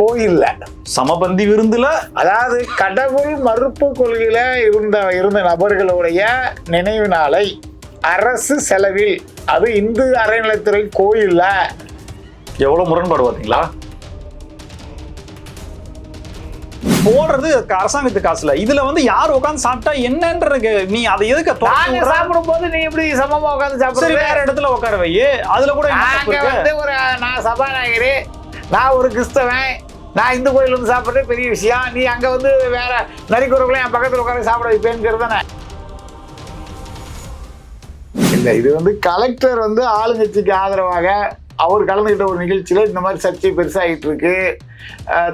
கோயில்ல. சமபந்தி விருந்துல? அதாவது கடவுள் மறுப்பு கொள்கையில இருந்த இருந்த நபர்களுடைய நினைவு நாளை அரசு செலவில் அது இந்து அறநிலைத்துறை கோயில்ல. எவ்வளவு முரண்பாடு பாத்தீங்களா போடுறது அரசாங்கத்து காசுல. இதுல வந்து யார் உட்கார்ந்து சாப்பிட்டா என்னன்றது நீ அதை எதுக்கு? சாப்பிடும் போது நீ எப்படி சமமா உட்காந்து சாப்பிடுற வேற இடத்துல உட்கார வை. அதுல கூட ஒரு நான் சபாநாயகர் நான் ஒரு கிறிஸ்தவன். நான் இந்து கோயில் வந்து சாப்பிட்றது பெரிய விஷயம். நீ அங்கே வந்து வேற நரிக்குறவங்களும் என் பக்கத்தில் உட்காந்து சாப்பிட வைப்பேங்கிறது தானே? இல்லை இது வந்து கலெக்டர் வந்து ஆளுங்கட்சிக்கு ஆதரவாக அவர் கலந்துக்கிட்ட ஒரு நிகழ்ச்சியில் இந்த மாதிரி சர்ச்சை பெருசாகிட்டு இருக்கு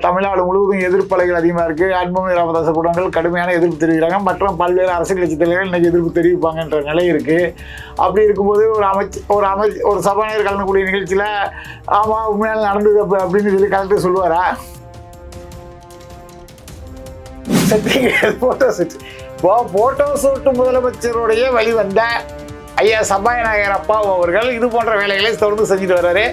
தமிழ்நாடு முழுவதும் எதிர்ப்பலைகள் அதிகமாக இருக்கு. அன்புமணி ராமதாச கூட்டங்கள் கடுமையான எதிர்ப்பு தெரிவிக்கிறாங்க. மற்றும் பல்வேறு அரசியல் கட்சி தலைவர்கள் இன்னைக்கு எதிர்ப்பு தெரிவிப்பாங்கன்ற நிலை இருக்கு. அப்படி இருக்கும்போது ஒரு அமைச்சு ஒரு அமைச்சு ஒரு சபாநாயகர் கலந்துக்கூடிய நிகழ்ச்சியில் ஆமா உண்மையால நடந்தது அப்ப- அப்படின்னு சொல்லி கலெக்டர் சொல்லுவாரா? போட்டோ ஷூட் இப்போ போட்டோ ஷூட் முதலமைச்சருடைய வழி வந்தேன் ஐயா சபாநாயகர் அப்பா அவர்கள் இது போன்ற வேலைகளை தொடர்ந்து செஞ்சுட்டு வர்றாரு.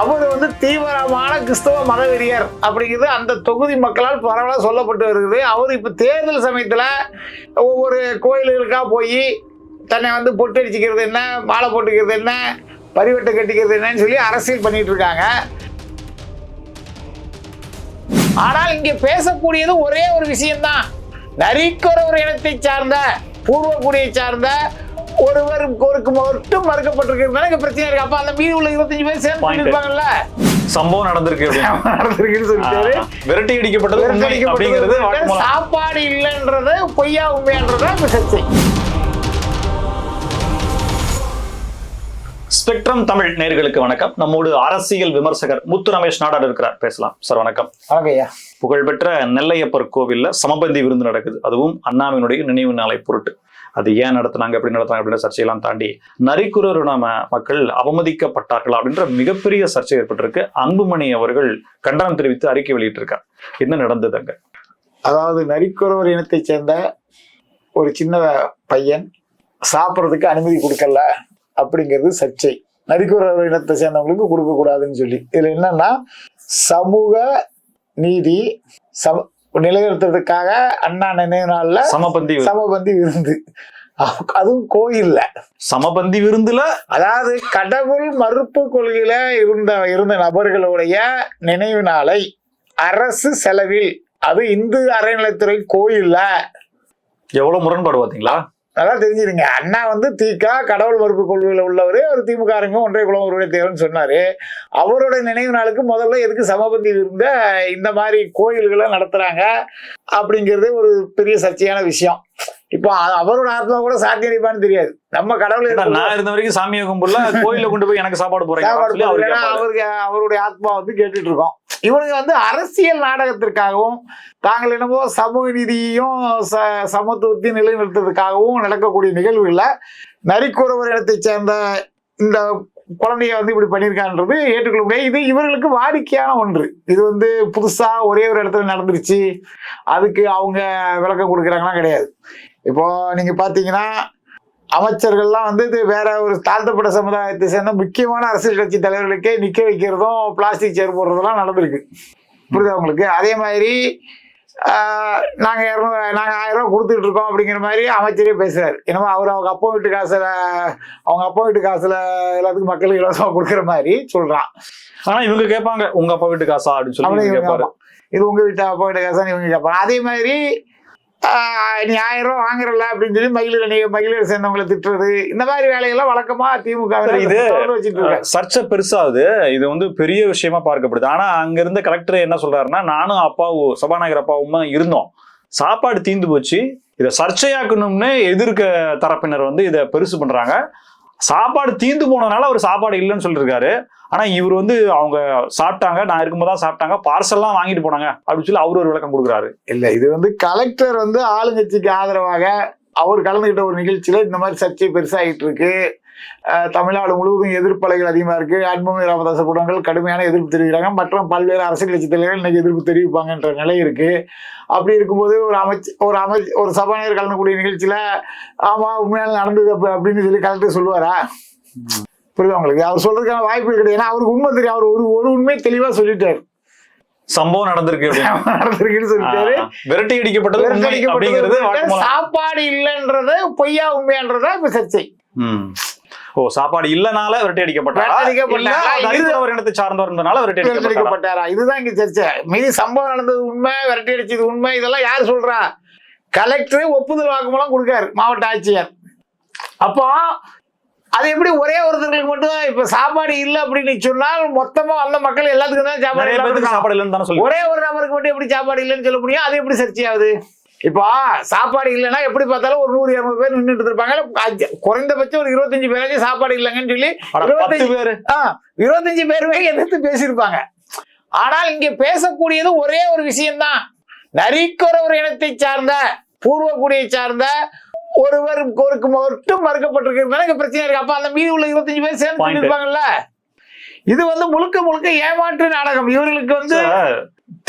அவர் வந்து தீவிரமான கிறிஸ்தவ மதவெறியர் அப்படிங்கிறது அந்த தொகுதி மக்களால் பரவலாக சொல்லப்பட்டு வருகிறது. அவர் இப்போ தேர்தல் சமயத்தில் ஒவ்வொரு கோயில்களுக்காக போய் தன்னை வந்து பொட்டு அடிச்சுக்கிறது என்ன மாலை போட்டுக்கிறது என்ன பரிவட்டை கட்டிக்கிறது என்னன்னு சொல்லி அரசியல் பண்ணிட்டு இருக்காங்க. ஆனால் இங்கே பேசக்கூடியது ஒரே ஒரு விஷயம்தான். ஒரு இனத்தை சார்ந்த பூர்வக்குடியை சார்ந்த ஒருவர் ஒருக்கு மட்டும் மறுக்கப்பட்டிருக்கிறதுனால இங்க பிரச்சனை இருக்கு? அப்ப அந்த மீதி உள்ள இருபத்தஞ்சு பேர் சேர்ந்து Point. இருப்பாங்கல்ல சம்பவம் நடந்திருக்கு. நடந்திருக்குன்னு சொல்லிட்டாரு. ஆ, விரட்டி அடிக்கப்பட்டது அப்படிங்கிறது. சாப்பாடு இல்லைன்றது பொய்யா உண்மையான்றதா இப்ப சர்ச்சை. ஸ்பெக்ட்ரம் தமிழ் நேர்களுக்கு வணக்கம். நம்மோடு அரசியல் விமர்சகர் முத்து ரமேஷ் நாடார் இருக்கிறார். பேசலாம். சார் வணக்கம். வணக்கம் ஐயா. புகழ்பெற்ற நெல்லையப்பர் கோவில்ல சமபந்தி விருந்து நடக்குது. அதுவும் அண்ணாவினுடைய நினைவு நாளை பொருட்டு. அது ஏன் நடத்துனாங்க எப்படி நடத்துனாங்க அப்படின்ற சர்ச்சையெல்லாம் தாண்டி நரிக்குறவர் நாம மக்கள் அவமதிக்கப்பட்டார்கள் அப்படின்ற மிகப்பெரிய சர்ச்சை ஏற்பட்டிருக்கு. அன்புமணி அவர்கள் கண்டனம் தெரிவித்து அறிக்கை வெளியிட்டிருக்கார். என்ன நடந்தது அங்க? அதாவது நரிக்குறவர் இனத்தை சேர்ந்த ஒரு சின்ன பையன் சாப்பிட்றதுக்கு அனுமதி கொடுக்கல அப்படிங்கிறது சர்ச்சை. நரிக்குறவர் இனத்தை சேர்ந்தவங்களுக்கு கொடுக்கக்கூடாதுன்னு சொல்லி. இதில் என்னன்னா சமூக நீதி சம நிலைநிறுத்துறதுக்காக அண்ணா நினைவு நாள்ல சமபந்தி. சமபந்தி விருந்து. அதுவும் கோயில்ல. சமபந்தி விருந்துல அதாவது கடவுள் மறுப்பு கொள்கையில இருந்த இருந்த நபர்களுடைய நினைவு நாளை அரசு செலவில் அது இந்து அறநிலைத்துறை கோயில்ல எவ்வளவு முரண்பாடு பாத்தீங்களா நல்லா தெரிஞ்சுருங்க. அண்ணா வந்து தீகா கடவுள் மறுப்பு கொள்கையில் உள்ளவர். அவர் திமுகருங்க ஒன்றைய குலம் ஒருவருடைய தேவன் சொன்னாரு. அவரோட நினைவு நாளுக்கு முதல்ல எதுக்கு சமபந்தி இருந்த இந்த மாதிரி கோயில்களை நடத்துறாங்க அப்படிங்கிறது ஒரு பெரிய சர்ச்சையான விஷயம். இப்போ அவரோட ஆத்மா கூட சாத்தி அடிப்பான்னு தெரியாது. நம்ம கடவுளை நான் இருந்த வரைக்கும் சாமியை கும்பிடல கோயில கொண்டு போய் எனக்கு சாப்பாடு போறேன். அவருக்கு அவருடைய ஆத்மா வந்து கேட்டுட்டு இருக்கோம். இவனுங்க வந்து அரசியல் நாடகத்திற்காகவும் தாங்கள் என்னமோ சமூக நீதியையும் ச- சமத்துவத்தையும் நிலைநிறுத்துறதுக்காகவும் நடக்கக்கூடிய நிகழ்வுகளில் நரிக்குறவர் இடத்தை சேர்ந்த இந்த குழந்தைய வந்து இப்படி பண்ணியிருக்கான்றது ஏற்றுக்கொள்ள முடியாது இது இவர்களுக்கு வாடிக்கையான ஒன்று. இது வந்து புதுசாக ஒரே ஒரு இடத்துல நடந்துருச்சு. அதுக்கு அவங்க விளக்கம் கொடுக்குறாங்களாம் கிடையாது. இப்போ நீங்கள் பார்த்தீங்கன்னா அமைச்சர்கள்லாம் வந்து இது வேற ஒரு தாழ்த்தப்பட்ட சமுதாயத்தை சேர்ந்த முக்கியமான அரசியல் கட்சி தலைவர்களுக்கே நிக்க வைக்கிறதும் பிளாஸ்டிக் சேர் போடுறதெல்லாம் நடந்திருக்கு. புரியுதா உங்களுக்கு? அதே மாதிரி ஆஹ், நாங்க இரநூறு நாங்க ஆயிரம் ரூபாய் கொடுத்துட்டு இருக்கோம் அப்படிங்கிற மாதிரி அமைச்சரே பேசுறாரு. என்னமோ அவர் அவங்க அப்பா வீட்டு காசுல அவங்க அப்பா வீட்டு காசுல எல்லாத்துக்கும் மக்களுக்கு இலவசமா கொடுக்குற மாதிரி சொல்றான். ஆனா இவங்க கேட்பாங்க உங்க அப்பா வீட்டு காசா? அப்படின்னு சொல்லி. இது உங்க வீட்டு அப்பா வீட்டு காசான்னு இவங்க கேட்பாங்க. அதே மாதிரி நீ ஆயிரம் ரூபாய் வாங்குறல அப்படின்னு சொல்லி மகளிர் நீ மகளிர் சேர்ந்தவங்களை திட்டுறது இந்த மாதிரி வேலைகள்லாம் வழக்கமா திமுக இது சர்ச்சை பெருசாகுது. இது வந்து பெரிய விஷயமா பார்க்கப்படுது. ஆனா அங்க இருந்த கலெக்டர் என்ன சொல்றாருன்னா நானும் அப்பாவும் சபாநாயகர் அப்பாவும் இருந்தோம். சாப்பாடு தீந்து போச்சு. இதை சர்ச்சையாக்கணும்னு எதிர்க்க தரப்பினர் வந்து இதை பெருசு பண்றாங்க. சாப்பாடு தீந்து போனதுனால அவர் சாப்பாடு இல்லைன்னு சொல்லியிருக்காரு ஆனால் இவர் வந்து அவங்க சாப்பிட்டாங்க நான் இருக்கும்போது தான் சாப்பிட்டாங்க பார்சல்லாம் வாங்கிட்டு போனாங்க அப்படின்னு சொல்லி அவர் ஒரு விளக்கம் கொடுக்குறாரு. இல்லை இது வந்து கலெக்டர் வந்து ஆளுங்கட்சிக்கு ஆதரவாக அவர் கலந்துகிட்ட ஒரு நிகழ்ச்சியில் இந்த மாதிரி சர்ச்சை பெருசாகிட்டு இருக்கு. தமிழ்நாடு முழுவதும் எதிர்ப்பலைகள் அதிகமா இருக்கு. அன்புமணி ராமதாச கூட்டங்கள் கடுமையான எதிர்ப்பு தெரிவிக்கிறாங்க. மற்றும் பல்வேறு அரசியல் கட்சி தலைவர்கள் இன்னைக்கு எதிர்ப்பு தெரிவிப்பாங்கன்ற நிலை இருக்கு. அப்படி இருக்கும்போது ஒரு அமைச்சு ஒரு அமைச்சு ஒரு சபாநாயகர் கலந்துக்கூடிய நிகழ்ச்சியில ஆமா உண்மையால நடந்தது அப்ப- அப்படின்னு சொல்லி கலெக்டர் சொல்லுவாரா? புரியுதா உங்களுக்கு? அவர் சொல்றதுக்கான வாய்ப்பு கிடையாது. ஏன்னா அவருக்கு உண்மை தெரியும். அவர் ஒரு ஒரு உண்மையை தெளிவா சொல்லிட்டாரு. சம்பவம் நடந்திருக்கு. நடந்திருக்குன்னு சொல்லிட்டாரு. விரட்டி அடிக்கப்பட்டது உண்மை உண்மை. வாக்குமூலம். சாப்பாடு இல்லைன்றது பொய்யா உண்மையான்றதா இப்ப சர்ச்சை. ஓ சாப்பாடு இல்லனால விரட்டி அடிக்கப்பட்டாரா? நரிக்குறவர் இனத்தை சார்ந்தவர் இருந்தனால விரட்டி அடிக்கப்பட்டாரா? இதுதான் இங்க சர்ச்சை. மீதி சம்பவம் நடந்தது உண்மை விரட்டி அடிச்சது உண்மை இதெல்லாம் யார் சொல்றா? கலெக்டர் ஒப்புதல் வாக்குமூலம் கொடுக்காரு மாவட்ட ஆட்சியர். அப்போ அது எப்படி ஒரே ஒருத்தர்களுக்கு மட்டும் இப்ப சாப்பாடு இல்லை அப்படின்னு சொன்னால் மொத்தமா வந்த மக்கள் எல்லாத்துக்கும் தான் சாப்பாடு. சாப்பாடு இல்லைன்னு ஒரே ஒரு நபருக்கு மட்டும் எப்படி சாப்பாடு இல்லைன்னு சொல்ல முடியும்? அது எப்படி சர்ச்சையாகுது? இப்போ சாப்பாடு இல்லைன்னா எப்படி பார்த்தாலும் ஒரு நூறு இரநூறு பேர் நின்றுட்டு இருப்பாங்க குறைந்தபட்சம் ஒரு இருபத்தஞ்சு பேராச்சும் சாப்பாடு இல்லைங்கன்னு சொல்லி இருபத்தஞ்சு பேரு. ஆ, இருபத்தஞ்சு பேருமே எதிர்த்து பேசியிருப்பாங்க. ஆனால் இங்க பேசக்கூடியது ஒரே ஒரு விஷயம்தான். நரிக்குறவர் இனத்தை சார்ந்த பூர்வக்குடியை சார்ந்த ஒருவர் ஒருக்கு மட்டும் மறுக்கப்பட்டிருக்கிறதுனால இங்க பிரச்சனை இருக்கு. அப்ப அந்த மீதி உள்ள இருபத்தஞ்சு பேர் சேர்ந்து. சொல்லியிருப்பாங்கல்ல இது வந்து முழுக்க முழுக்க ஏமாற்று நாடகம். இவர்களுக்கு வந்து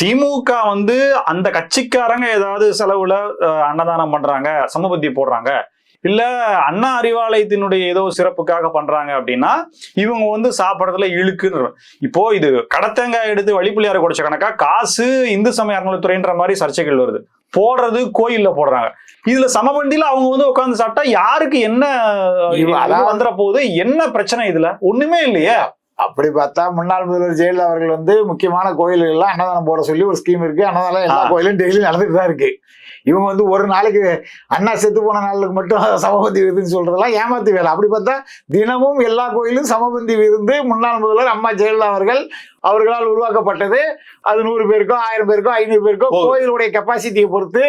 திமுக வந்து அந்த கட்சிக்காரங்க ஏதாவது செலவுல அன்னதானம் பண்றாங்க சமபத்தி போடுறாங்க இல்ல அண்ணா அறிவாலயத்தினுடைய ஏதோ சிறப்புக்காக பண்றாங்க அப்படின்னா இவங்க வந்து சாப்பிடறதுல இழுக்குன்னு இப்போ இது கடத்தங்காய் எடுத்து வழிப்புள்ளியார குடிச்ச கணக்கா காசு இந்து சமய அறநிலைத்துறைன்ற மாதிரி சர்ச்சைகள் வருது. போடுறது கோயில்ல போடுறாங்க. இதுல சமபந்தியில அவங்க வந்து உட்கார்ந்து சாப்பிட்டா யாருக்கு என்ன வந்துட போகுது? என்ன பிரச்சனை இதுல? ஒண்ணுமே இல்லையே. அப்படி பார்த்தா முன்னாள் முதல்வர் ஜெயலலிதா அவர்கள் வந்து முக்கியமான கோயில்கள்லாம் அன்னதானம் போட சொல்லி ஒரு ஸ்கீம் இருக்கு. அன்னதானம் எல்லா. கோயிலும் டெய்லி நடந்துட்டு தான் இருக்கு. இவங்க வந்து ஒரு நாளைக்கு அண்ணா செத்து போன நாளுக்கு மட்டும் சமபந்தி விருதுன்னு சொல்றதெல்லாம் ஏமாத்து வேலை. அப்படி பார்த்தா தினமும் எல்லா கோயிலும் சமபந்தி விருந்து முன்னாள் முதல்வர் அம்மா ஜெயலலிதா அவர்கள் அவர்களால் உருவாக்கப்பட்டது. அது நூறு பேருக்கோ ஆயிரம் பேருக்கோ ஐநூறு பேருக்கோ. கோயிலுடைய கெப்பாசிட்டியை பொறுத்து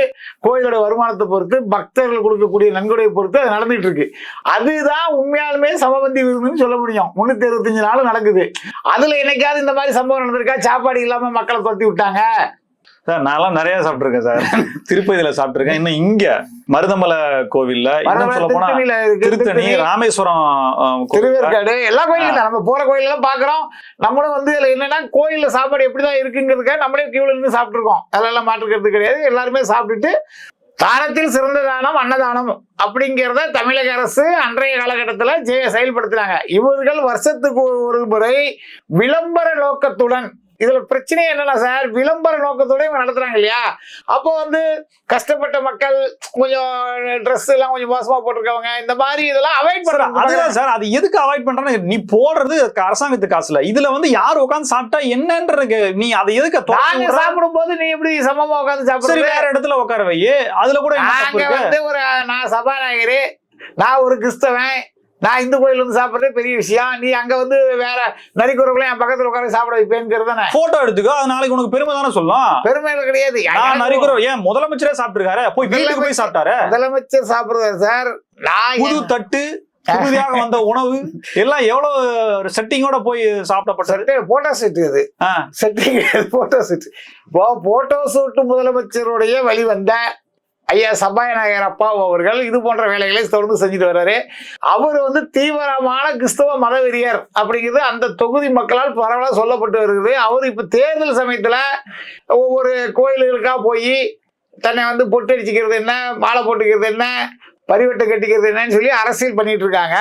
கோயிலோட வருமானத்தை பொறுத்து பக்தர்கள் கொடுக்கக்கூடிய நன்கொடையை பொறுத்து அது நடந்துட்டு இருக்கு அதுதான் உண்மையாலுமே சமபந்தி விருதுன்னு சொல்ல முடியும். முன்னூத்தி அறுபத்தஞ்சு நாள் நடக்குது. அதுல என்னைக்காவது இந்த மாதிரி சம்பவம் நடந்திருக்கா? சாப்பாடு இல்லாம மக்களை துரத்தி விட்டாங்க. சார் நான்லாம் நிறைய சாப்பிட்டிருக்கேன் சார். திருப்பதியில சாப்பிட்டிருக்கேன். இன்னும் இங்க மருதமலை கோவில்ல இன்னும் சொல்ல போனா திருத்தணி ராமேஸ்வரம். திருவேற்காடு. எல்லா கோயிலும் தான் நம்ம போற கோயில் எல்லாம் பாக்குறோம். நம்மளும் வந்து இதுல என்னன்னா கோயில்ல சாப்பாடு எப்படிதான் இருக்குங்கிறதுக்காக நம்மளே கியூல இருந்து சாப்பிட்டுருக்கோம். அதெல்லாம் மாற்றுக்கிறது கிடையாது. எல்லாருமே சாப்பிட்டுட்டு தானத்தில் சிறந்த தானம் அன்னதானம் அப்படிங்கிறத தமிழக அரசு அன்றைய காலகட்டத்தில் ஜெய செயல்படுத்தினாங்க. இவர்கள் வருஷத்துக்கு ஒரு முறை விளம்பர நோக்கத்துடன் இதுல பிரச்சனை என்னன்னா சார் விளம்பர நோக்கத்தோட இவங்க நடத்துறாங்க இல்லையா அப்போ வந்து கஷ்டப்பட்ட மக்கள் கொஞ்சம் ட்ரெஸ் எல்லாம் கொஞ்சம் மோசமா போட்டிருக்கவங்க இந்த மாதிரி இதெல்லாம் அவாய்ட் சார், பண்றாங்க அதுதான் சார் அது எதுக்கு அவாய்ட் பண்றேன்னு நீ போடுறது அரசாங்கத்து காசுல இதுல வந்து யார் உட்கார்ந்து சாப்பிட்டா என்னன்றது நீ அதை எதுக்கு? சாப்பிடும் போது நீ எப்படி சமமா உட்கார்ந்து சரி சாப்பிடுற வேற இடத்துல உட்கார வை அதுல கூட? வந்து ஒரு நான் சபாநாயகர் நான் ஒரு கிறிஸ்தவன் நான் இந்து கோயில் வந்து சாப்பிடுறது பெரிய விஷயம். நீ அங்க வந்து வேற நரிக்குறவங்களையும் என் பக்கத்துல உட்கார சாப்பிட வைப்பேங்கிறது தானே போட்டோ எடுத்துக்கோ அது நாளைக்கு உனக்கு பெருமை தானே சொல்லும். பெருமைகள் கிடையாது. நான் நரிக்குற ஏன் முதலமைச்சரே சாப்பிட்டிருக்காரு? போய் வீட்டுக்கு போய் சாப்பிட்டாரு? முதலமைச்சர் சாப்பிடுறாரு சார். நான் புது தட்டு புதிதாக வந்த உணவு எல்லாம் எவ்வளவு செட்டிங்கோட போய் சாப்பிடப்பட்டது? போட்டோ செட் இது. செட்டிங் போட்டோ செட் இப்போ போட்டோ ஷூட் முதலமைச்சருடைய வழிவந்த ஐயா சபாநாயகர் அப்பா அவர்கள் இது போன்ற வேலைகளை தொடர்ந்து செஞ்சுட்டு வர்றாரு. அவர் வந்து தீவிரமான கிறிஸ்தவ மதவெறியர் அப்படிங்கிறது அந்த தொகுதி மக்களால் பரவலாக சொல்லப்பட்டு வருகிறது. அவர் இப்போ தேர்தல் சமயத்தில் ஒவ்வொரு கோயில்களுக்காக போய் தன்னை வந்து பொட்டு அடிச்சுக்கிறது என்ன மாலை போட்டுக்கிறது என்ன பரிவட்டை கட்டிக்கிறது என்னன்னு சொல்லி அரசியல் பண்ணிட்டு இருக்காங்க.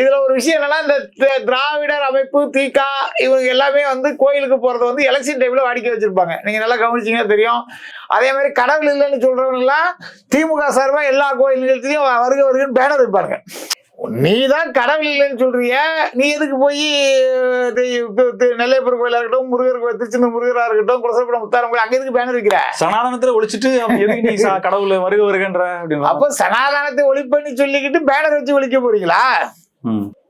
இதுல ஒரு விஷயம் என்னன்னா இந்த திராவிடர் அமைப்பு தீகா இவங்க எல்லாமே வந்து கோயிலுக்கு போறது வந்து எலெக்ஷன் டைம்ல வாடிக்கை வச்சிருப்பாங்க. நீங்க நல்லா கவனிச்சீங்கன்னா தெரியும். அதே மாதிரி கடவுள் இல்லைன்னு சொல்றவங்க எல்லாம் திமுக சார்பாக எல்லா கோயில் நிகழ்ச்சியும் வருக வருகன்னு பேனர் வைப்பாருங்க நீ தான் கடவுள் இல்லைன்னு சொல்றிய. நீ எதுக்கு போய் நெல்லையப்பர் கோயிலா இருக்கட்டும் முருகர் கோயில் திருச்செந்தூர் முருகரா இருக்கட்டும் குலசரப்படம் முத்தாரம் கோயில் அங்க எதுக்கு பேனர் வைக்கிற? சனாதனத்துல ஒழிச்சிட்டு எதுக்கு நீ கடவுளை வருக வருகன்ற அப்போ சனாதனத்தை ஒழிப்பண்ணி சொல்லிக்கிட்டு பேனர் வச்சு ஒழிக்க போறீங்களா.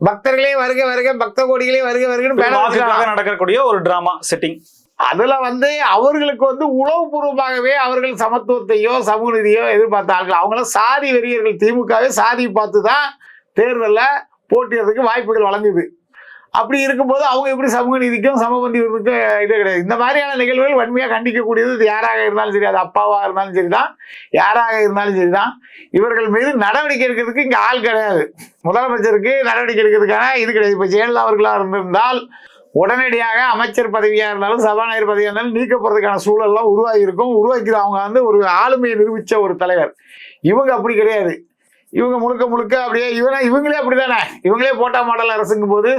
பக்தர்களே வருக வருக பக்த கோடிகளே வருக வருகன்னு நடக்கக்கூடிய ஒரு டிராமா செட்டிங் அதுல வந்து அவர்களுக்கு வந்து உளவுபூர்வமாகவே அவர்கள் சமத்துவத்தையோ சமூக நீதியோ எதிர்பார்த்த ஆட்கள் அவங்களும் சாதி வெறியர்கள் திமுகவே சாதி பார்த்து தான் தேர்தலில் போட்டியதுக்கு வாய்ப்புகள் வழங்குது. அப்படி இருக்கும்போது அவங்க எப்படி சமூக நீதிக்கும் சமபந்தி விருதுக்கும் இது கிடையாது. இந்த மாதிரியான நிகழ்வுகள் வன்மையாக கண்டிக்கக்கூடியது இது யாராக இருந்தாலும் சரி அது அப்பாவாக இருந்தாலும் சரி தான் யாராக இருந்தாலும் சரி தான் இவர்கள் மீது நடவடிக்கை எடுக்கிறதுக்கு இங்கே ஆள் கிடையாது. முதலமைச்சருக்கு நடவடிக்கை எடுக்கிறதுக்கான இது கிடையாது. இப்போ ஜெயலலிதா அவர்களாக இருந்திருந்தால் உடனடியாக அமைச்சர் பதவியாக இருந்தாலும் சபாநாயகர் பதவியாக இருந்தாலும் நீக்கப்படுறதுக்கான சூழல்லாம் உருவாகி இருக்கும். உருவாக்கி அவங்க வந்து ஒரு ஆளுமையை நிரூபித்த ஒரு தலைவர். இவங்க அப்படி கிடையாது. இவங்க முழுக்க முழுக்க அப்படியே இவனா இவங்களே அப்படிதானே? இவங்களே போட்டா மாடல் அரசுங்கும் போது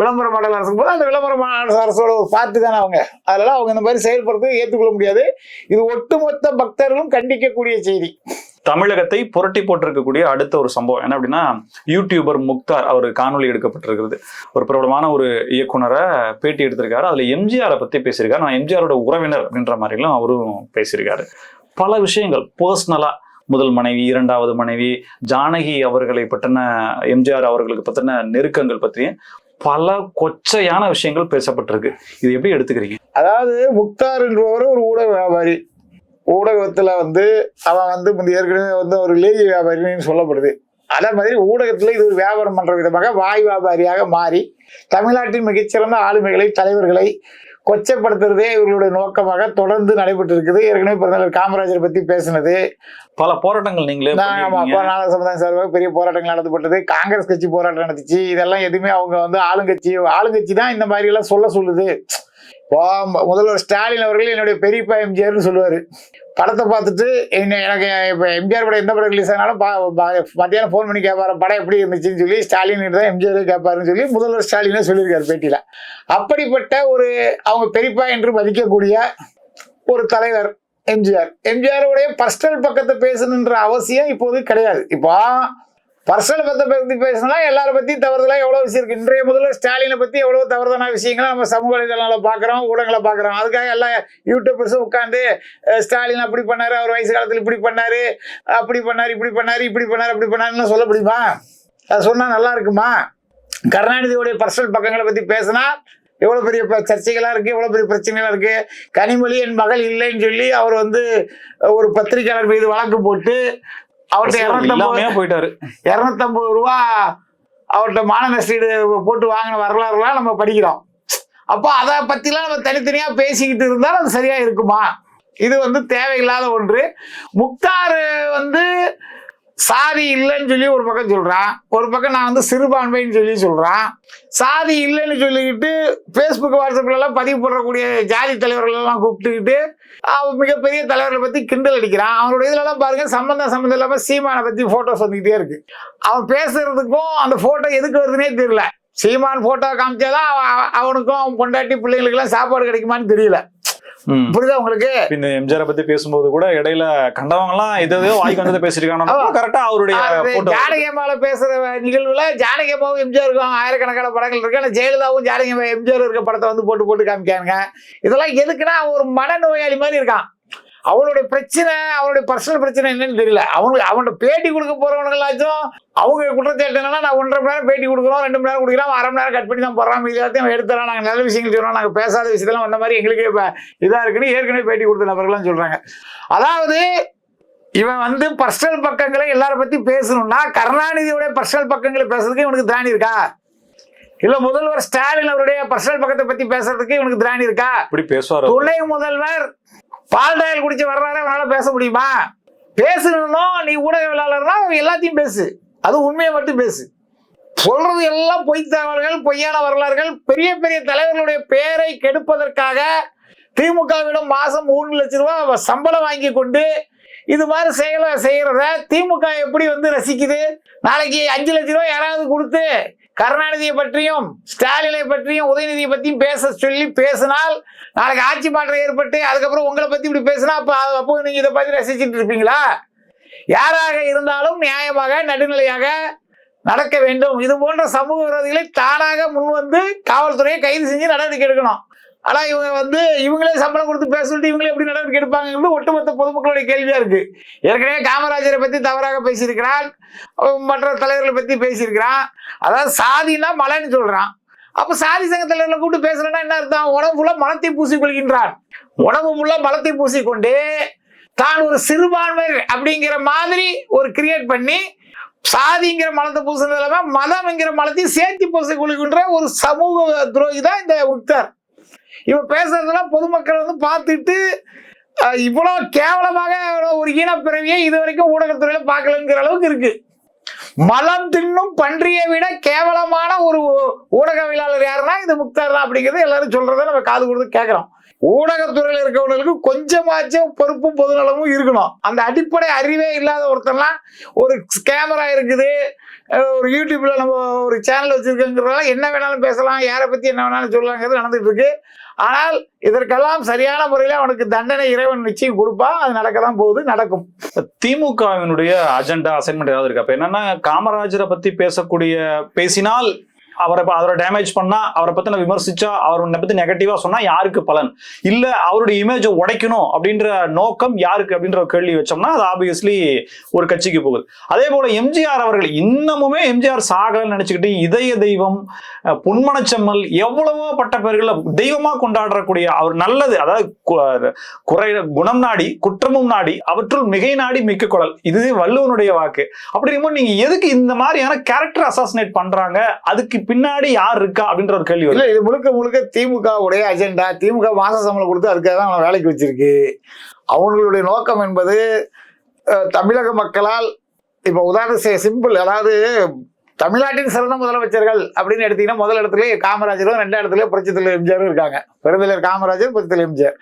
விளம்பர மாடல் அரசுங்கும் போது அந்த விளம்பர மாடல் அரசோட ஒரு பார்ட்டு தானே அவங்க. அதனால அவங்க இந்த மாதிரி செயல்படுறது ஏற்றுக்கொள்ள முடியாது. இது ஒட்டுமொத்த பக்தர்களும் கண்டிக்கக்கூடிய செய்தி. தமிழகத்தை புரட்டி போட்டிருக்கக்கூடிய அடுத்த ஒரு சம்பவம் என்ன அப்படின்னா யூடியூபர் முக்தார் அவர் காணொளி எடுக்கப்பட்டிருக்கிறது. ஒரு பிரபலமான ஒரு இயக்குனரை பேட்டி எடுத்திருக்காரு. அதுல எம்ஜிஆரை பத்தி பேசியிருக்காரு. நான் எம்ஜிஆரோட உறவினர் அப்படின்ற மாதிரிலாம் அவரும் பேசியிருக்காரு. பல விஷயங்கள் பர்சனலாக முதல் மனைவி இரண்டாவது மனைவி ஜானகி அவர்களை பற்றின எம்ஜிஆர் அவர்களுக்கு பற்றின நெருக்கங்கள் பற்றியும் பல கொச்சையான விஷயங்கள் பேசப்பட்டிருக்கு. இது எப்படி எடுத்துக்கிறீங்க? அதாவது முக்தார் என்பவர் ஒரு ஊடக வியாபாரி. ஊடகத்துல வந்து அவன் வந்து முந்தைய ஏற்கனவே வந்து ஒரு லேஜி வியாபாரின்னு சொல்லப்படுது. அதே மாதிரி ஊடகத்துல இது ஒரு வியாபாரம் பண்ற விதமாக வாய் வியாபாரியாக மாறி தமிழ்நாட்டின் மிகச்சிறந்த ஆளுமைகளை தலைவர்களை கொச்சைப்படுத்துறதே இவர்களுடைய நோக்கமாக தொடர்ந்து நடைபெற்று இருக்குது ஏற்கனவே பிறந்தவர் காமராஜர் பத்தி பேசினது. பல போராட்டங்கள் நீங்களே நாடக சமுதாயம் சார்பாக பெரிய போராட்டங்கள் நடத்தப்பட்டது. காங்கிரஸ் கட்சி போராட்டம் நடந்துச்சு. இதெல்லாம் எதுவுமே அவங்க வந்து ஆளுங்கட்சி ஆளுங்கட்சி தான் இந்த மாதிரி எல்லாம் சொல்ல சொல்லுது. முதல்வர் ஸ்டாலின் அவர்கள் என்னுடைய பெரியப்பா எம்ஜிஆர்னு சொல்லுவார். படத்தை பார்த்துட்டு என்ன எனக்கு இப்போ எம்ஜிஆர் படம் எந்த படம் ரிலீஸ் ஆனாலும் மத்தியானம் ஃபோன் பண்ணி கேட்பாரு படம் எப்படி இருந்துச்சுன்னு சொல்லி ஸ்டாலின் தான் எம்ஜிஆர் கேட்பாருன்னு சொல்லி முதல்வர் ஸ்டாலினே சொல்லியிருக்காரு பேட்டியில். அப்படிப்பட்ட ஒரு அவங்க பெரியப்பா என்று மதிக்கக்கூடிய ஒரு தலைவர் எம்ஜிஆர். எம்ஜிஆருடைய பர்சனல் பக்கத்தை பேசணுன்ற அவசியம் இப்போது கிடையாது. இப்போ பர்சனல் பக்கத்தை பத்தி பேசினா எல்லாரை பத்தி தவறுதலாக எவ்வளவு விஷயம் இருக்கு. இன்றைய முதல்ல ஸ்டாலினை பத்தி எவ்வளவு தவறுதலான விஷயங்களை நம்ம சமூக வலைதளங்களை பாக்குறோம் ஊடகங்களை பாக்குறோம். அதுக்காக எல்லா யூடியூபர்ஸும் உட்காந்து ஸ்டாலின் அப்படி பண்ணாரு அவர் வயசு காலத்துல இப்படி பண்ணாரு அப்படி பண்ணாரு இப்படி பண்ணாரு இப்படி பண்ணாரு அப்படி பண்ணாருன்னு சொல்ல முடியுமா? அது சொன்னா நல்லா இருக்குமா? கருணாநிதியுடைய பர்சனல் பக்கங்களை பத்தி பேசினா எவ்வளோ பெரிய ப- இருக்குது எவ்வளோ பெரிய பிரச்சனைகளாக இருக்குது கனிமொழி என் மகள் இல்லைன்னு சொல்லி அவர் வந்து ஒரு பத்திரிகையாளர் மீது வழக்கு போட்டு அவர்கிட்ட இரநூத்தம்பது போயிட்டாரு. இரநூத்தம்பது ரூபா அவர்கிட்ட மான நஷ்டீடு போட்டு வாங்கின வரலாறுலாம் நம்ம படிக்கிறோம். அப்போ அதை பற்றிலாம் நம்ம தனித்தனியாக பேசிக்கிட்டு இருந்தால் அது சரியா இருக்குமா? இது வந்து தேவையில்லாத ஒன்று. முக்தார் வந்து சாதி இல்லைன்னு சொல்லி ஒரு பக்கம் சொல்கிறான் ஒரு பக்கம் நான் வந்து சிறுபான்மைன்னு சொல்லி சொல்கிறான் சாதி இல்லைன்னு சொல்லிக்கிட்டு ஃபேஸ்புக் வாட்ஸ்அப்லலாம் பதிவு போடக்கூடிய ஜாதி தலைவர்களெல்லாம் கூப்பிட்டுக்கிட்டு அவன் மிகப்பெரிய தலைவர்களை பற்றி கிண்டல் அடிக்கிறான். அவனுடைய இதிலலாம் பாருங்கள் சம்மந்தம் சம்பந்தம் இல்லாமல் சீமானை பற்றி ஃபோட்டோஸ் வந்துக்கிட்டே இருக்குது அவன் பேசுகிறதுக்கும் அந்த ஃபோட்டோ எதுக்கு வருதுன்னே தெரியல. சீமான் ஃபோட்டோ காமிச்சாதான் அவன் அவன் அவனுக்கும் அவன் பொண்டாட்டி பிள்ளைங்களுக்கெல்லாம் சாப்பாடு கிடைக்குமான்னு தெரியல. புரியுதா உங்களுக்கு? இந்த எம்ஜிஆரை பத்தி பேசும்போது கூட இடையில கண்டவங்க எல்லாம் எதோ வாய்க்கு வந்ததை பேசிருக்காங்க ஆமா. கரெக்டா அவருடைய அது போட்டோ ஜானகி அம்மால பேசுற நிகழ்வுல ஜானகி அம்மாவும் எம்ஜிஆர் இருக்கும் ஆயிரக்கணக்கான படங்கள் இருக்கு. ஆனா ஜெயலலிதாவும் ஜானகி அம்மா எம்ஜிஆர் இருக்க படத்தை வந்து போட்டு போட்டு காமிக்காங்க இதெல்லாம் எதுக்குன்னா ஒரு மனநோயாளி மாதிரி இருக்கான். அவனுடைய பிரச்சனை அவனுடைய பர்சனல் பிரச்சனை என்னன்னு தெரியல. அவனுக்கு அவன்கிட்ட பேட்டி கொடுக்க போறவனுங்களாச்சும் அவங்க குற்றச்சாட்டு என்னன்னா நான் ஒன்றரை மணி நேரம் பேட்டி கொடுக்குறோம் ரெண்டு மணி நேரம் கொடுக்குறோம் அரை மணி நேரம் கட் பண்ணி தான் போடுறோம் இது எல்லாத்தையும் எடுத்துறோம் நாங்கள் நல்ல விஷயங்கள் சொல்றோம் நாங்கள் பேசாத விஷயத்தெல்லாம் வந்த மாதிரி எங்களுக்கே இப்போ இதாக இருக்குன்னு ஏற்கனவே பேட்டி கொடுத்த நபர்கள்லாம் சொல்றாங்க. அதாவது இவன் வந்து பர்சனல் பக்கங்களை எல்லார பத்தி பேசணும்னா கருணாநிதியோட பர்சனல் பக்கங்களை பேசுறதுக்கு இவனுக்கு திராணி இருக்கா? இல்ல முதல்வர் ஸ்டாலின் அவருடைய பர்சனல் பக்கத்தை பத்தி பேசுறதுக்கு இவனுக்கு திராணி இருக்கா? இப்படி பேசுவாரு? துணை முதல்வர் பால் டயல் குடிச்சு வர்றாரு அவனால பேச முடியுமா? பேசணும்னா நீ ஊடகவியலாளர்னா எல்லாத்தையும் பேசு. அது உண்மையை மட்டும் பேசு. சொல்றது எல்லாம் பொய் தகவல்கள் பொய்யான வரலாறுகள் பெரிய பெரிய தலைவர்களுடைய பெயரை கெடுப்பதற்காக திமுகவிடம் மாசம் மூணு லட்சம் ரூபாய் சம்பளம் வாங்கி கொண்டு இது மாதிரி செயலை செய்யறத திமுக எப்படி வந்து ரசிக்குது? நாளைக்கு அஞ்சு லட்ச ரூபா யாராவது கொடுத்து கருணாநிதியை பற்றியும் ஸ்டாலினை பற்றியும் உதயநிதியை பற்றியும் பேச சொல்லி பேசினால் நாளைக்கு ஆட்சி மாற்றம் ஏற்பட்டு அதுக்கப்புறம் உங்களை பற்றி இப்படி பேசினா அப்போ அப்போ நீங்கள் இதை பற்றி ரசிச்சுட்டு இருப்பீங்களா? யாராக இருந்தாலும் நியாயமாக நடுநிலையாக நடக்க வேண்டும். இது போன்ற சமூக விரோதிகளை தானாக முன்வந்து காவல்துறையை கைது செஞ்சு நடவடிக்கை எடுக்கணும். ஆனா இவங்க வந்து இவங்களே சம்பளம் கொடுத்து பேச சொல்லிட்டு இவங்களே எப்படி நடவடிக்கை எடுப்பாங்கிறது ஒட்டுமொத்த பொதுமக்களுடைய கேள்வியா இருக்கு. ஏற்கனவே காமராஜரை பத்தி தவறாக பேசியிருக்கிறான். மற்ற தலைவர்களை பத்தி பேசியிருக்கிறான். அதாவது சாதினா மலைன்னு சொல்றான். அப்ப சாதி சங்க தலைவர்களை கூப்பிட்டு பேசுறேன்னா என்ன அர்த்தம்? உடம்பு ஃபுல்லா மலத்தை பூசி கொள்கின்றான். உடம்பு ஃபுல்லா மலத்தை பூசிக்கொண்டு தான் ஒரு சிறுபான்மையர் அப்படிங்கிற மாதிரி ஒரு கிரியேட் பண்ணி சாதிங்கிற மலத்தை பூசுறது இல்லாம மதம்ங்கிற மலத்தையும் சேர்த்து பூசி கொள்கின்ற ஒரு சமூக துரோகி தான் இந்த உக்தர் இவன் பேசுறதெல்லாம் பொதுமக்கள் வந்து பார்த்துட்டு இவ்வளோ கேவலமாக ஒரு ஈனப்பிறவியை இது வரைக்கும் ஊடகத்துறையில பார்க்கலங்கிற அளவுக்கு இருக்கு. மலம் தின்னும் பன்றியை விட கேவலமான ஒரு ஊடகவியலாளர் யாருன்னா இது முக்தார் தான் அப்படிங்கிறது எல்லாரும் சொல்றதை நம்ம காது கொடுத்து கேட்கிறோம் ஊடகத்துறையில் இருக்கவங்களுக்கு கொஞ்சமாச்சும் பொறுப்பும் பொதுநலமும் இருக்கணும். அந்த அடிப்படை அறிவே இல்லாத ஒருத்தன்லாம் ஒரு கேமரா இருக்குது. ஒரு யூடியூப்ல நம்ம ஒரு சேனல் வச்சிருக்கோங்கிறதால என்ன வேணாலும் பேசலாம் யாரை பத்தி என்ன வேணாலும் சொல்லலாங்கிறது நடந்துட்டு இருக்கு. ஆனால் இதற்கெல்லாம் சரியான முறையில் அவனுக்கு தண்டனை இறைவன் நிச்சயம் கொடுப்பா. அது நடக்க தான் போகுது நடக்கும். திமுகவினுடைய அஜெண்டா அசைன்மெண்ட் ஏதாவது இருக்கு? அப்ப என்னன்னா காமராஜரை பத்தி பேசக்கூடிய பேசினால் அவரை அவரை டேமேஜ் பண்ணா அவரை பத்தி நான் விமர்சிச்சா அவரை பத்தி நெகட்டிவா சொன்னா யாருக்கு பலன்? இல்ல அவருடைய இமேஜை உடைக்கணும் அப்படின்ற நோக்கம் யாருக்கு அப்படின்ற ஒரு கேள்வி வச்சோம்னா அது ஆப்வியஸ்லி ஒரு கட்சிக்கு போகுது. அதே போல எம்ஜிஆர் அவர்கள் இன்னமுமே எம்ஜிஆர் சாகலன்னு நினைச்சுக்கிட்டு இதய தெய்வம் பொன்மனச்செம்மல் எவ்வளவோ பட்ட பேர்களை தெய்வமா கொண்டாடக்கூடிய அவர் நல்லது அதாவது குறை குணம் நாடி குற்றமும் நாடி அவற்றுள் மிகை நாடி மிக்க குழல் இது வள்ளுவனுடைய வாக்கு. அப்படிங்கும்போது நீங்க எதுக்கு இந்த மாதிரியான கேரக்டர் அசாசினேட் பண்றாங்க? அதுக்கு பின்னாடி யார் இருக்கா அப்படின்ற ஒரு கேள்வி இல்ல இது முழுக்க முழுக்க திமுக உடைய அஜெண்டா திமுக மாச சம்பளம் கொடுத்து அதுக்காக தான் அவனை வேலைக்கு வச்சிருக்கு. அவங்களுடைய நோக்கம் என்பது தமிழக மக்களால் இப்ப உதாரண சிம்பிள் அதாவது தமிழ்நாட்டின் சிறந்த முதலமைச்சர்கள் அப்படின்னு எடுத்தீங்கன்னா முதல் இடத்துல காமராஜரும் ரெண்டாம் இடத்துல புரட்சி தலைவர் எம்ஜிஆரும் இருக்காங்க. பெருந்தலைவர் காமராஜர் புரட்சி தலைவர் எம்ஜிஆர்.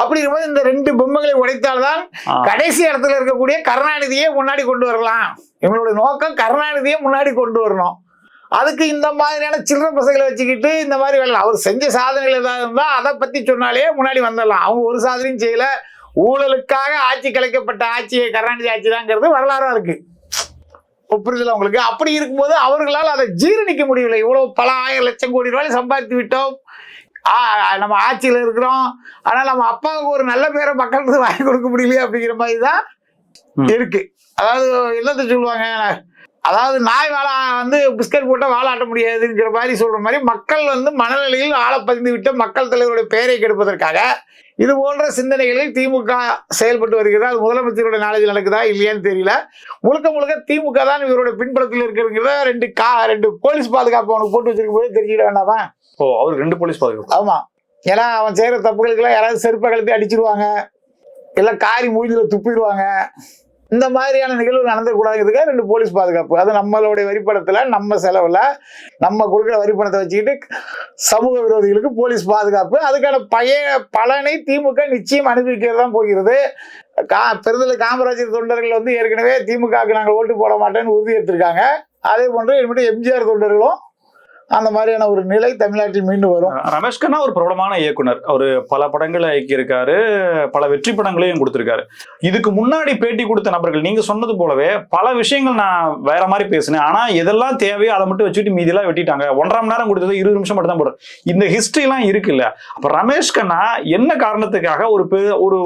அப்படி இருக்கும்போது இந்த ரெண்டு பொம்மைகளை உடைத்தால்தான். கடைசி இடத்துல இருக்கக்கூடிய கருணாநிதியை முன்னாடி கொண்டு வரலாம். இவங்களுடைய நோக்கம் கருணாநிதியை முன்னாடி கொண்டு வரணும். அதுக்கு இந்த மாதிரியான சில்லற பசங்களை வச்சுக்கிட்டு இந்த மாதிரி வேலை அவர் செஞ்ச சாதனைகள் ஏதாவது இருந்தால் அதை பற்றி சொன்னாலே முன்னாடி வந்துடலாம். அவங்க ஒரு சாதனையும் செய்யல. ஊழலுக்காக ஆட்சி கலைக்கப்பட்ட ஆட்சியை கருணாநிதி ஆட்சி தாங்கிறது வரலாறாக இருக்கு. புரிதல் உங்களுக்கு அப்படி இருக்கும்போது அவர்களால் அதை ஜீரணிக்க முடியவில்லை. இவ்வளோ பல ஆயிரம் லட்சம் கோடி ரூபாய் சம்பாதித்து விட்டோம். ஆ, நம்ம ஆட்சியில் இருக்கிறோம். ஆனால் நம்ம அப்பாவுக்கு ஒரு நல்ல பேரை மக்களுக்கு வாங்கி கொடுக்க முடியலையே அப்படிங்கிற மாதிரி தான் ம். இருக்கு. அதாவது என்னத்தை சொல்லுவாங்க? அதாவது நாய் வாழ வந்து பிஸ்கட் போட்டால் வாழாட்ட முடியாதுங்கிற மாதிரி சொல்ற மாதிரி மக்கள் வந்து மனநிலையில் ஆழ பதிந்து விட்ட மக்கள் தலைவருடைய பெயரை கெடுப்பதற்காக இது போன்ற சிந்தனைகளில் திமுக செயல்பட்டு வருகிறது. அது முதலமைச்சருடைய நாலேஜ் நடக்குதா இல்லையான்னு தெரியல. முழுக்க முழுக்க திமுக தான் இவருடைய பின்புலத்தில் இருக்கிறத ரெண்டு கா ரெண்டு போலீஸ் பாதுகாப்பு அவனுக்கு போட்டு வச்சிருக்கும் போது தெரிஞ்சுக்க வேண்டாமா? ஓ அவருக்கு ரெண்டு போலீஸ் பாதுகாப்பு. ஆமா. ஏன்னா அவன் செய்யற தப்புகளுக்கெல்லாம் யாராவது செருப்பை கழுத்தி அடிச்சிருவாங்க. இல்லை காரி மூஞ்சில துப்பிடுவாங்க. இந்த மாதிரியான நிகழ்வு நடந்துக்கூடாதுங்கிறதுக்காக ரெண்டு போலீஸ் பாதுகாப்பு. அது நம்மளுடைய வரிப்பணத்தில் நம்ம செலவில் நம்ம கொடுக்குற வரிப்பணத்தை வச்சுக்கிட்டு சமூக விரோதிகளுக்கு போலீஸ் பாதுகாப்பு. அதுக்கான பழைய பலனை திமுக நிச்சயம் அனுபவிக்கிறது தான் போகிறது. கா பெருந்தலை காமராஜர் தொண்டர்கள் வந்து ஏற்கனவே திமுகவுக்கு நாங்கள் ஓட்டு போட மாட்டேன்னு உறுதி எடுத்திருக்காங்க அதே போன்று என்னுடைய எம்ஜிஆர் தொண்டர்களும் அந்த மாதிரியான ஒரு நிலை தமிழ்நாட்டில் மீண்டும் வரும். ரமேஷ் கண்ணா ஒரு பிரபலமான இயக்குனர். அவர் பல படங்களை இயக்கியிருக்காரு பல வெற்றி படங்களையும் கொடுத்திருக்காரு. இதுக்கு முன்னாடி பேட்டி கொடுத்த நபர்கள் நீங்க சொன்னது போலவே பல விஷயங்கள் நான் வேற மாதிரி பேசினேன். ஆனா எதெல்லாம் தேவையோ அதை மட்டும் வச்சுட்டு மீதியெல்லாம் வெட்டிட்டாங்க. ஒன்றரை மணி நேரம் கொடுத்தது இருபது நிமிஷம் மட்டும் தான் போடுறோம் இந்த ஹிஸ்டரி எல்லாம் இருக்குல்ல. அப்ப ரமேஷ் கண்ணா என்ன காரணத்துக்காக ஒரு பெ- ஒரு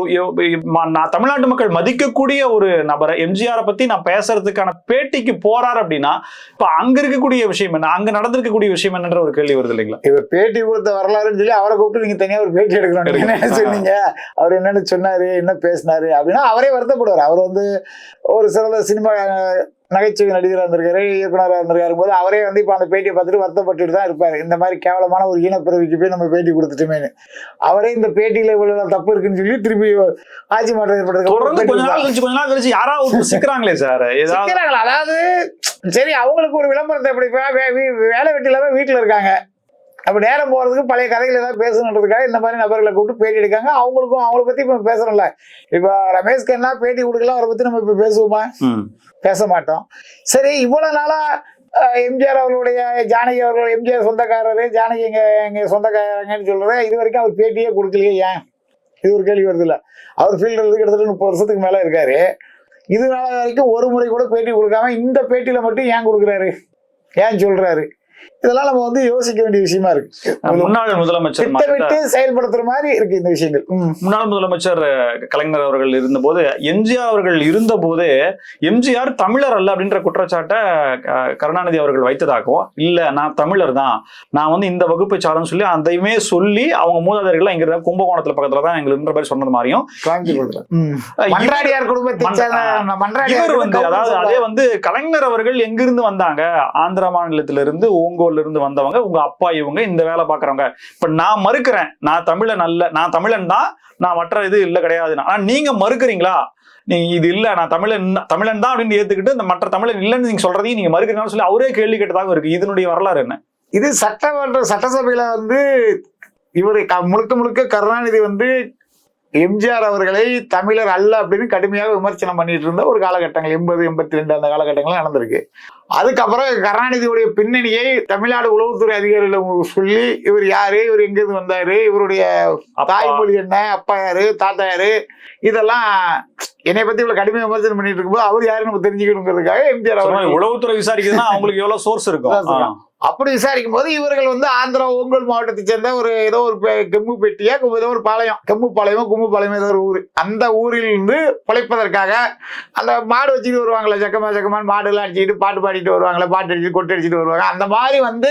நான் தமிழ்நாட்டு மக்கள் மதிக்கக்கூடிய ஒரு நபரை எம்ஜிஆரை பத்தி நான் பேசுறதுக்கான பேட்டிக்கு போறாரு அப்படின்னா இப்ப அங்க இருக்கக்கூடிய விஷயம் என்ன? அங்க நடந்திருக்கக்கூடிய விஷயம் என்னன்ற ஒரு கேள்வி வருது இல்லைங்களா? இவர் பேட்டி கொடுத்த வரலாறுன்னு சொல்லி அவரை கூப்பிட்டு நீங்க தனியா ஒரு பேட்டி எடுக்கணும் என்ன. சொன்னீங்க? அவர் என்னென்ன சொன்னாரு என்ன பேசினாரு அப்படின்னா அவரே வருத்தப்படுவார். அவர் வந்து ஒரு சிறந்த சினிமா நகைச்சுவை நடிகராக இருந்திருக்காரு இயக்குனராக இருந்திருக்காரு போது அவரே வந்து இப்போ அந்த பேட்டியை பார்த்துட்டு வருத்தப்பட்டுட்டு தான் இருப்பாரு. இந்த மாதிரி கேவலமான ஒரு ஈனப்பிறவிக்கு போய் நம்ம பேட்டி கொடுத்துட்டோமேனு அவரே இந்த பேட்டியில இவ்வளவு தப்பு இருக்குன்னு சொல்லி திருப்பி ஆட்சி மாற்றம் தொடர்ந்து கொஞ்ச நாள் கழிச்சு கொஞ்ச நாள் கழிச்சு யாராவது சிக்கிறாங்களே சார்? ஏதாவது சிக்கிறாங்களா? அதாவது சரி அவங்களுக்கு ஒரு விளம்பரத்தை எப்படி வேலை வெட்டி இல்லாம வீட்டுல இருக்காங்க. அப்ப நேரம் போறதுக்கு பழைய கதைகள் ஏதாவது பேசணுன்றதுக்காக இந்த மாதிரி நபர்களை கூப்பிட்டு பேட்டி எடுக்காங்க. அவங்களுக்கும் அவங்கள பத்தி இப்ப பேசுறோம்ல. இப்ப ரமேஷ் கண்ணா பேட்டி கொடுக்கலாம் அவரை பத்தி நம்ம இப்ப பேசுவோமா. பேச மாட்டோம். சரி இவ்வளவு நாளா எம்ஜிஆர் அவர்களுடைய ஜானகி அவர்கள் எம்ஜிஆர் சொந்தக்காரரு ஜானகி எங்க எங்க சொந்தக்காரங்கன்னு சொல்றேன் இது வரைக்கும் அவர் பேட்டியே கொடுக்கலையே ஏன்? இது ஒரு கேள்வி வருது இல்ல. அவர் ஃபீல்டு இருந்து கிட்டத்தட்ட முப்பது வருஷத்துக்கு மேல இருக்காரு. இது நாள் வரைக்கும் ஒரு முறை கூட பேட்டி கொடுக்காம இந்த பேட்டியில மட்டும் ஏன் கொடுக்குறாரு? ஏன் சொல்றாரு? இதெல்லாம் நம்ம வந்து யோசிக்க வேண்டிய விஷயமா இருக்கு. முன்னாள் முதலமைச்சர் திட்டமிட்டு செயல்படுத்துற மாதிரி இருக்கு இந்த விஷயங்கள். முன்னாள் முதலமைச்சர் கலைஞர் அவர்கள் இருந்தபோது எம்ஜிஆர் அவர்கள் இருந்தபோது எம்ஜிஆர் தமிழர் அல்ல அப்படின்ற குற்றச்சாட்டை கருணாநிதி அவர்கள் வைத்ததாகவும் இல்ல நான் தமிழர் தான். நான் வந்து இந்த வகுப்பை சார்ந்து சொல்லி அதையுமே சொல்லி அவங்க மூதாதையர்கள் இங்க இருந்த கும்பகோணத்துல பக்கத்துல தான் எங்களுக்கு மாதிரி சொன்னது மாதிரியும் மன்றாடியார் குடும்பத்தை இவர் வந்து அதாவது. அதே வந்து கலைஞர் அவர்கள் எங்கிருந்து வந்தாங்க? ஆந்திர மாநிலத்தில இருந்து ஓங்கோல்ல இருந்து வந்தவங்க உங்க அப்பா இவங்க இந்த வேலை பாக்குறவங்க. இப்ப நான் மறுக்கிறேன். நான் தமிழன் அல்ல. நான் தமிழன் தான். நான் மற்ற இது இல்ல கிடையாது. ஆனா நீங்க மறுக்கிறீங்களா? நீ இது இல்ல. நான் தமிழன் தமிழன் தான் அப்படின்னு ஏத்துக்கிட்டு இந்த மற்ற தமிழன் இல்லைன்னு நீங்க சொல்றதையும் நீங்க மறுக்கிறீங்கன்னு சொல்லி அவரே கேள்வி கேட்டதாக இருக்கு. இதனுடைய வரலாறு என்ன? இது சட்டமன்ற சட்டசபையில வந்து இவர் முழுக்க முழுக்க கருணாநிதி வந்து எம்ஜிஆர் அவர்களை தமிழர் அல்ல அப்படின்னு கடுமையாக விமர்சனம் பண்ணிட்டு இருந்த ஒரு காலகட்டங்கள் எண்பது எண்பத்தி ரெண்டு அந்த காலகட்டங்கள் நடந்திருக்கு. அதுக்கப்புறம் கருணாநிதியுடைய பின்னணியை தமிழ்நாடு உளவுத்துறை அதிகாரிகள் சொல்லி இவர் யாரு இவர் எங்கிருந்து வந்தாரு இவருடைய தாய்மொழி என்ன அப்பா யாரு தாத்தா யாரு இதெல்லாம் என்னை பத்தி இவ்வளவு கடுமையாக விமர்சனம் பண்ணிட்டு இருக்கும்போது அவர் யாருன்னு தெரிஞ்சுக்கணுங்கிறதுக்காக எம்ஜிஆர் உளவுத்துறை விசாரிக்குதுன்னா அவங்களுக்கு எவ்வளவு சோர்ஸ் இருக்கும். அப்படி விசாரிக்கும் போது இவர்கள் வந்து ஆந்திரா ஓங்கல் மாவட்டத்தை சேர்ந்த ஒரு ஏதோ ஒரு பெ- கெம்மு பெட்டியா ஏதோ ஒரு பாளையம் கெம்மு பாளையமோ கும்பு பாளையமோ ஏதோ ஒரு ஊர். அந்த ஊரில் இருந்து பிழைப்பதற்காக அந்த மாடு வச்சுட்டு வருவாங்களே ஜக்கமா ஜக்கமான் மாடு அடிச்சுக்கிட்டு பாட்டு பாடிட்டு வருவாங்களே பாட்டு அடிச்சுட்டு கொட்டு அடிச்சுட்டு வருவாங்க. அந்த மாதிரி வந்து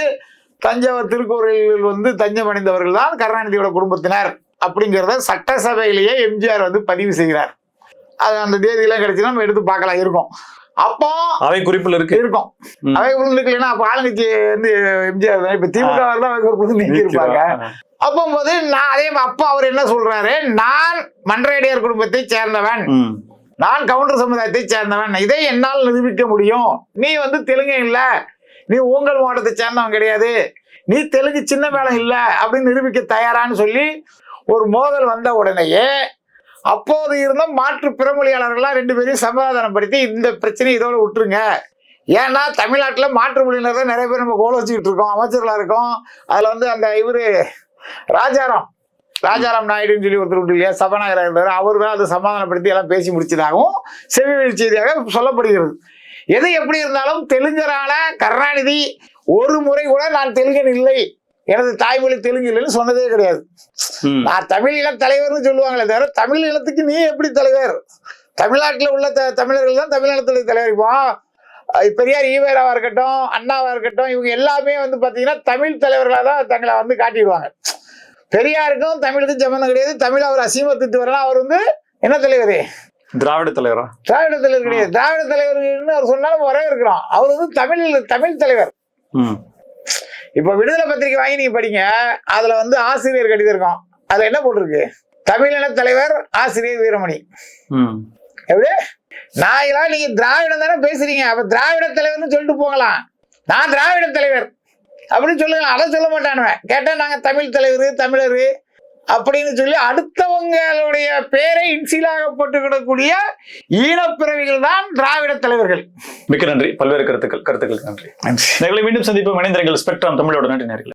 தஞ்சாவூர் திருக்கோயிலில் வந்து தஞ்சம் அடைந்தவர்கள் தான் கருணாநிதியோட குடும்பத்தினர் அப்படிங்கிறத சட்டசபையிலேயே எம்ஜிஆர் வந்து பதிவு செய்கிறார். அது அந்த தேதியெல்லாம் கிடைச்சுன்னா நம்ம எடுத்து பார்க்கலாம் இருக்கும். அப்போ அவை குறிப்புல இருக்கு. இருக்கும். அவை இருக்கலைன்னா அப்ப ஆளுங்கட்சி வந்து எம்ஜிஆர் தான். இப்ப திமுக தான் அவை குரூப்ல நீக்கி இருப்பாங்க. அப்போது நான் அதே அப்பா அவர் என்ன சொல்றாரு? நான் மன்றையடியார் குடும்பத்தை சேர்ந்தவன். நான் கவுண்டர் சமுதாயத்தை சேர்ந்தவன். இதை என்னால் நிரூபிக்க முடியும். நீ வந்து தெலுங்கு இல்ல. நீ உங்கள் மாவட்டத்தை சேர்ந்தவன் கிடையாது. நீ தெலுங்கு சின்ன மேளம் இல்ல அப்படின்னு நிரூபிக்க தயாரான்னு சொல்லி ஒரு மோதல் வந்த உடனேயே அப்போது இருந்த மாற்று பிறமொழியாளர்கள்லாம் ரெண்டு பேரையும் சமாதானப்படுத்தி இந்த பிரச்சனையை இதோட விட்டுருங்க. ஏன்னா தமிழ்நாட்டில் மாற்று மொழியினர் தான் நிறைய பேர் நம்ம கோல வச்சுக்கிட்டு இருக்கோம் அமைச்சர்களாக இருக்கோம். அதில் வந்து அந்த இவரு ராஜாராம் ராஜாராம் நாயுடுன்னு சொல்லி ஒருத்தர் விட்டு இல்லையா சபாநாயகராக இருந்தார். அவர் தான் அதை சமாதானப்படுத்தி எல்லாம் பேசி முடிச்சதாகவும் செவிவெளி செய்தியாக சொல்லப்படுகிறது. எது எப்படி இருந்தாலும் தெலுங்கரான கருணாநிதி ஒரு முறை கூட நான் தெலுங்கன் இல்லை. எனது தாய்மொழி தெலுங்கு இல்லைன்னு சொன்னதே கிடையாது. நான் தமிழ் இன தலைவர்னு சொல்லுவாங்களே தவிர தமிழ் இனத்துக்கு நீ எப்படி தலைவர்? தமிழ்நாட்டில் உள்ள த தமிழர்கள் தான் தமிழினத்துடைய தலைவர். இப்போ பெரியார் ஈவேராவா இருக்கட்டும் அண்ணாவா இருக்கட்டும் இவங்க எல்லாமே வந்து பார்த்தீங்கன்னா தமிழ் தலைவர்களாக தான் தங்களை வந்து காட்டிடுவாங்க. பெரியாருக்கும் தமிழுக்கும் சம்மந்தம் கிடையாது. தமிழ் அவர் அசீமத்துட்டு வரலாம் அவர் வந்து என்ன தலைவர்? திராவிட தலைவரா? திராவிட தலைவர் கிடையாது. திராவிட தலைவர்னு அவர் சொன்னாலும் வரவேற்கிறோம் அவர் வந்து தமிழ் தமிழ் தலைவர். இப்போ விடுதலை பத்திரிக்கை வாங்கி நீங்க படிங்க. அதுல வந்து ஆசிரியர் கடிதம் இருக்கும். அதுல என்ன போட்டிருக்கு தமிழின தலைவர் ஆசிரியர் வீரமணி. எப்படி? நாயெல்லாம் நீங்க திராவிடம் தானே பேசுறீங்க. அப்ப திராவிட தலைவர்னு சொல்லிட்டு போகலாம். நான் திராவிட தலைவர். அப்படின்னு சொல்லுங்க. அதை சொல்ல மாட்டானுவன் கேட்டா நாங்க தமிழ் தலைவர் தமிழர் அப்படின்னு சொல்லி அடுத்தவங்களுடைய பேரை இன்சிலாக போட்டுக்கிடக்கூடிய ஈனப்பிறவிகள் தான் திராவிட தலைவர்கள். மிக்க நன்றி. பல்வேறு கருத்துக்கள் கருத்துக்களுக்கு நன்றி. மீண்டும் சந்திப்போம். இணைந்திருங்கள். ஸ்பெக்ட்ரம் தமிழோட நன்றி நேர்களை.